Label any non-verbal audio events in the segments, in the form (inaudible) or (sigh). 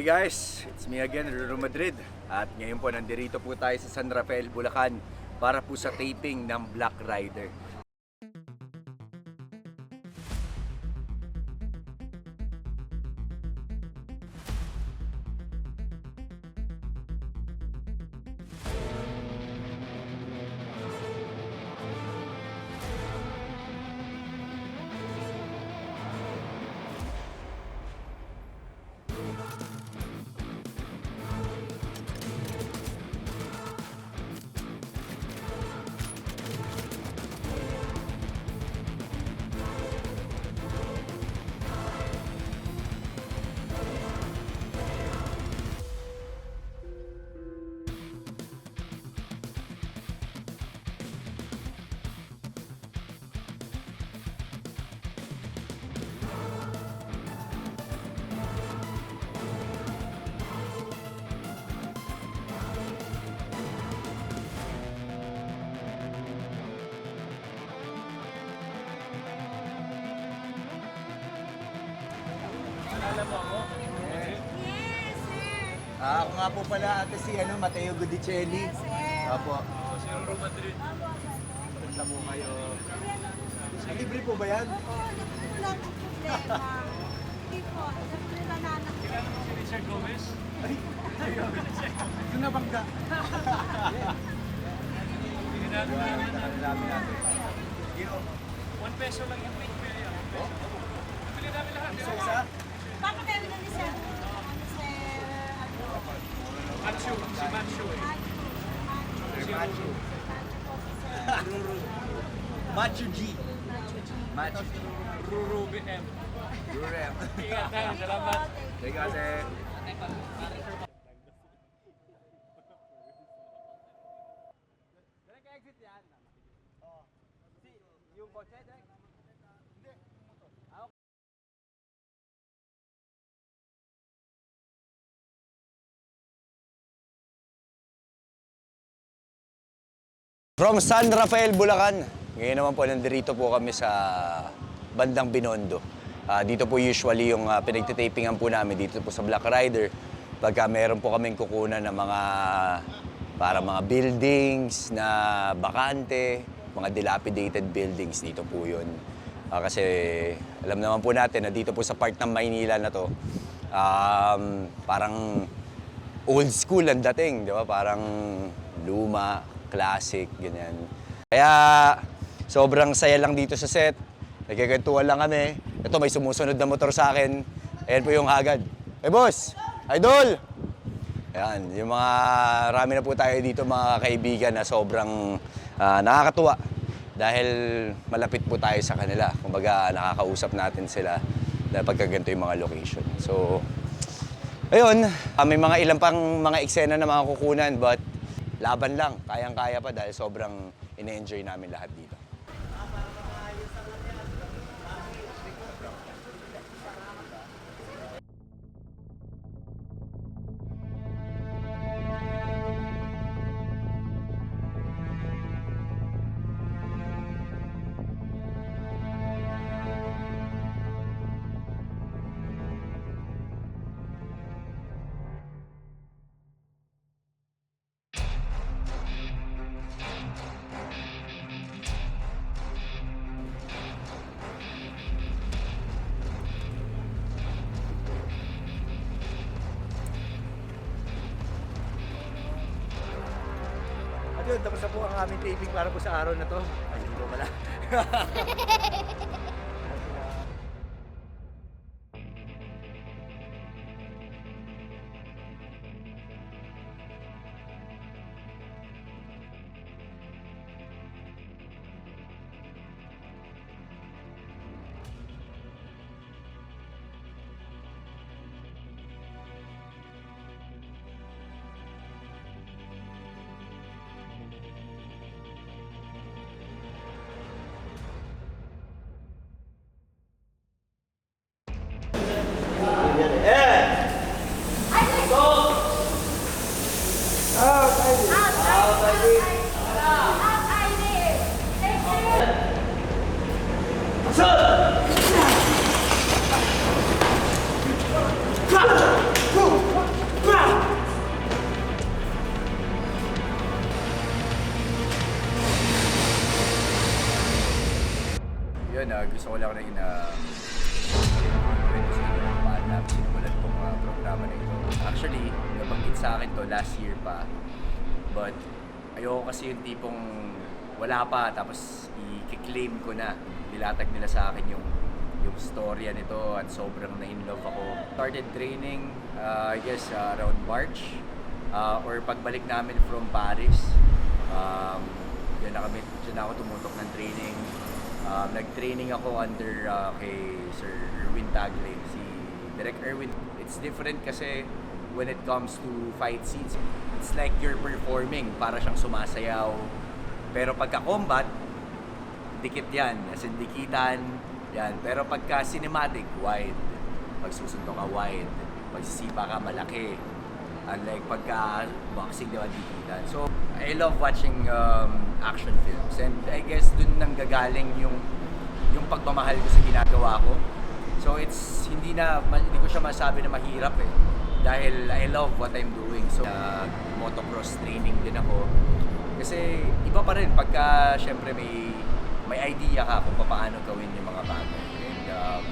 Hey guys, it's me again, Ruro Madrid. At ngayon po, nandirito po tayo sa San Rafael, Bulacan para po sa taping ng Black Rider. Yes, sir. Ah, ako nga po pala ate si ano, Mateo Gudicelli. Yes, sir. Apo. Kamusta po kayo? Ah, Libre po ba yan? Opo, wala pong problema. Hindi po, libre banana. Ito na bangga. One peso lang yung plate fare yan. Bili namin lahat. Isa-isa? Meron na ni sir? Ano, sir? Ano? Machu, si Machu eh. Machu. Machu. Machu po si sir. Machu G. Machu G. Machu G. Ruru BM. Rurem. Ingat na, salamat. Thank you From San Rafael, Bulacan. Ngayon naman po, nandirito po kami sa bandang Binondo. Ah, dito po usually yung uh, pinagtitapingan po namin dito po sa Black Rider. Pagka meron po kaming kukunan ng mga para mga buildings na bakante, mga dilapidated buildings, dito po yun. Ah, kasi alam naman po natin na dito po sa part ng Maynila na to, um, parang old school ang dating, di ba? Parang luma, classic, ganyan. Kaya sobrang saya lang dito sa set. Nagkagantuhan lang kami. Ito, may sumusunod na motor sa akin. Ayan po yung hagad. Eh, boss! Idol! Ayan, yung mga, rami na po tayo dito mga kaibigan na sobrang ah, nakakatuwa. Dahil malapit po tayo sa kanila. Kumbaga, nakakausap natin sila dahil pagka ganito yung mga location. So, Ayun, ah, may mga ilang pang mga eksena na mga kukunan but laban lang, kayang-kaya pa dahil sobrang ine-enjoy namin lahat dito. Tapos na po ang aming taping para po sa araw na to. Ay, hindi ko pala. (laughs) yan eh. Eh! Go! Out, Ivy! Out, Ivy! Out, Ivy! Thank you! Sir! Yun, uh, gusto ko lang rin na uh, last year pa. But, ayoko kasi yung tipong wala pa, tapos i-claim ko na. Nilatag nila sa akin yung yung storya nito at sobrang na-inlove ako. Started training, uh, I guess, uh, around March uh, or pagbalik namin from Paris. Um, yan na kami, dyan ako tumutok ng training. Um, nag-training ako under uh, kay Sir Erwin Tagle, si Direk Erwin. It's different kasi when it comes to fight scenes. It's like you're performing, para siyang sumasayaw. Pero pagka-combat, dikit yan. As in, dikitan, yan. Pero pagka cinematic, wide. Pag susuntok ka, wide. Pag sisipa ka, malaki. Unlike pagka boxing, di ba, dikitan. So, I love watching um, action films. And I guess dun nang gagaling yung yung pagmamahal ko sa ginagawa ko. So it's hindi na hindi ko siya masabi na mahirap eh. Dahil I love what I'm doing. So uh, motocross training din ako. Kasi iba pa rin pagka syempre may may idea ka kung paano gawin yung mga bagay. And um,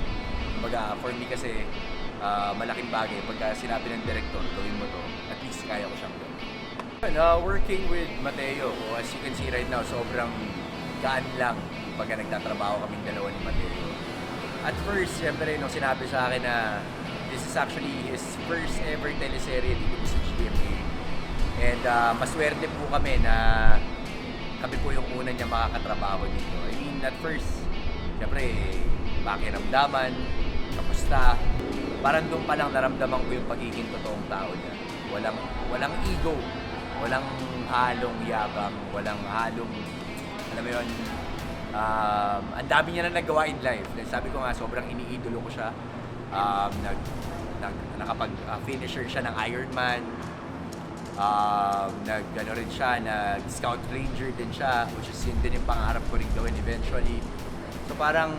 kumbaga, for me kasi uh, malaking bagay pagka sinabi ng director, gawin mo to, at least kaya ko siyang gawin. Uh, working with Mateo, as you can see right now, sobrang gaan lang pagka nagtatrabaho kaming dalawa ni Mateo. At first, syempre, nung sinabi sa akin na this is actually his first ever teleserye dito sa GMA. And uh, maswerte po kami na kami po yung una niya makakatrabaho dito. I mean, at first, syempre, pakiramdaman, kamusta. Parang doon pa lang naramdaman ko yung pagiging totoong tao niya. Walang, walang ego, walang halong yabang, walang halong, alam mo yun, um, ang dami niya na nagawa in life. Sabi ko nga, sobrang iniidolo ko siya. Um, nag, nag, nakapag-finisher siya ng Ironman. Um, nag, ano rin siya, nag scout ranger din siya, which is yun din yung pangarap ko rin gawin eventually. So parang,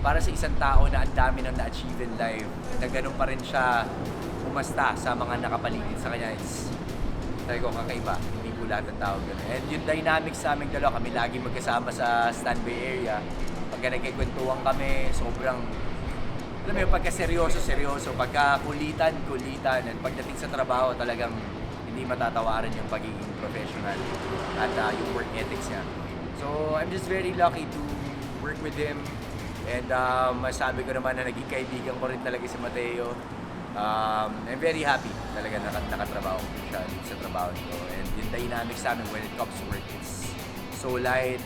para sa isang tao na ang dami nang na-achieve in life, na ganun pa rin siya umasta sa mga nakapaligid sa kanya, it's, sabi ko, kakaiba. Hindi po lahat ng tao ganun. And yung dynamics sa aming dalawa, kami lagi magkasama sa standby area. Pagka nagkikwentuhan kami, sobrang alam mo yung pagka seryoso, seryoso. Pagka kulitan, kulitan. And pagdating sa trabaho, talagang hindi matatawaran yung pagiging professional at uh, yung work ethics niya. So, I'm just very lucky to work with him. And um, masabi ko naman na naging kaibigan ko rin talaga si Mateo. Um, I'm very happy talaga na nakatrabaho ko siya sa trabaho ko. And yung dynamics namin when it comes to work, it's so light.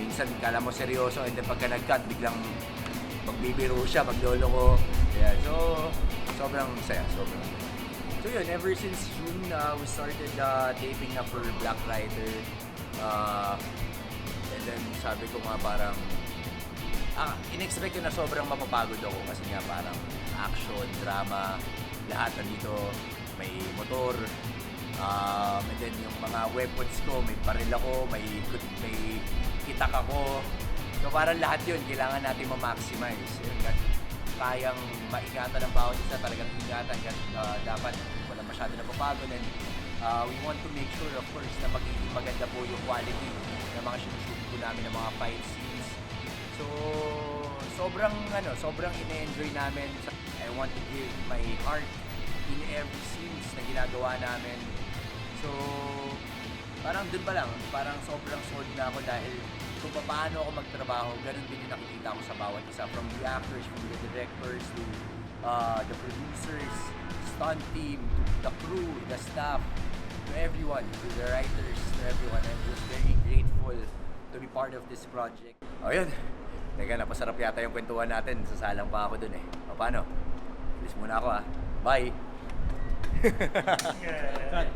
Minsan kala mo seryoso and then pagka nag-cut, biglang magbibiro siya, maglolo ko. Yeah, so, sobrang saya, sobrang So yun, ever since June, uh, we started uh, taping na for Black Rider. Uh, and then sabi ko nga parang, ah, in-expect ko na sobrang mapapagod ako kasi nga parang action, drama, lahat nandito, may motor, um, and then yung mga weapons ko, may baril ako, may, may kitak ako. So parang lahat yun, kailangan natin ma-maximize. Yun, kayang maingatan ng bawat isa, talagang ingatan, kat, uh, dapat wala masyado na papagod. And uh, we want to make sure, of course, na magiging maganda po yung quality ng mga sinushoot po namin ng mga fight scenes. So, sobrang ano, sobrang ine-enjoy namin. I want to give my heart in every scenes na ginagawa namin. So, parang dun pa lang, parang sobrang sold na ako dahil kung paano ako magtrabaho, ganun din yung nakikita ko sa bawat isa. From the actors, from the directors, to uh, the producers, stunt team, to the crew, the staff, to everyone, to the writers, to everyone. I'm just very grateful to be part of this project. O yun, Teka, napasarap yata yung kwentuhan natin. Sasalang pa ako dun eh. O paano? Alis muna ako ah. Bye! (laughs)